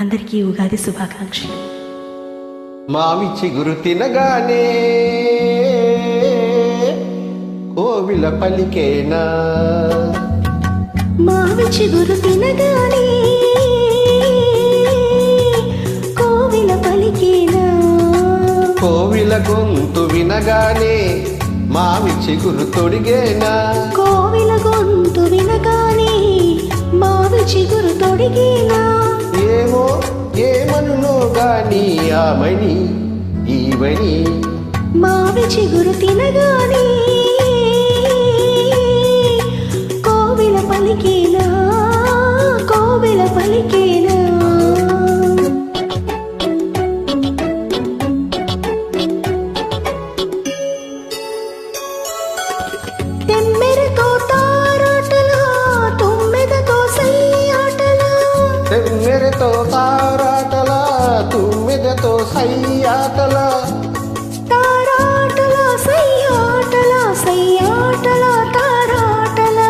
అందరికీ ఉగాది శుభాకాంక్షలు. మావి చిగురు తినగానే కోవిల పలికేనా? మావి చిగురు తినగానే కోవిల పలికేనా? కోవిల గొంతు వినగానే మావి చిగురు తొడిగేనా? గాని ఆమని ఈవని మావి చిగురు తినగానే కోవిల పలికేనా కోవిల పలికి సయ్యాటల. తారాటలా సై ఆటలా సై ఆటలా తారాటలా.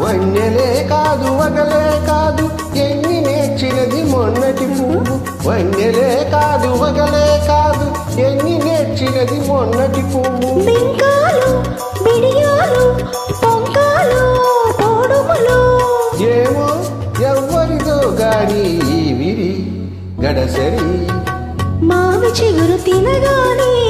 వన్నెలే కాదు వగలే కాదు ఎన్ని నేర్చినది మొన్నటి పువ్వు. వన్నెలే కాదు వగలే కాదు ఎన్ని నేర్చినది మొన్నటి పువ్వు. బింకాలు బిడియాలు పొంకాలు తోడుములు. ఏమో ఎవ్వరిదో గాని విరి గడసరి చిగురు తినగానే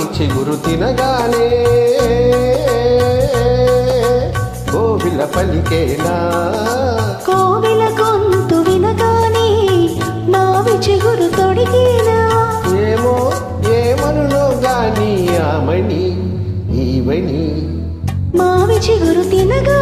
మామి చిగురు తినగానే కోవిల పలికేనా? కోవిల గొంతు వినగానే మావి చిగురు తొడిగేనా? ఏమో ఏమనునో గాని ఆమని ఈవని మావి చిగురు తినగానే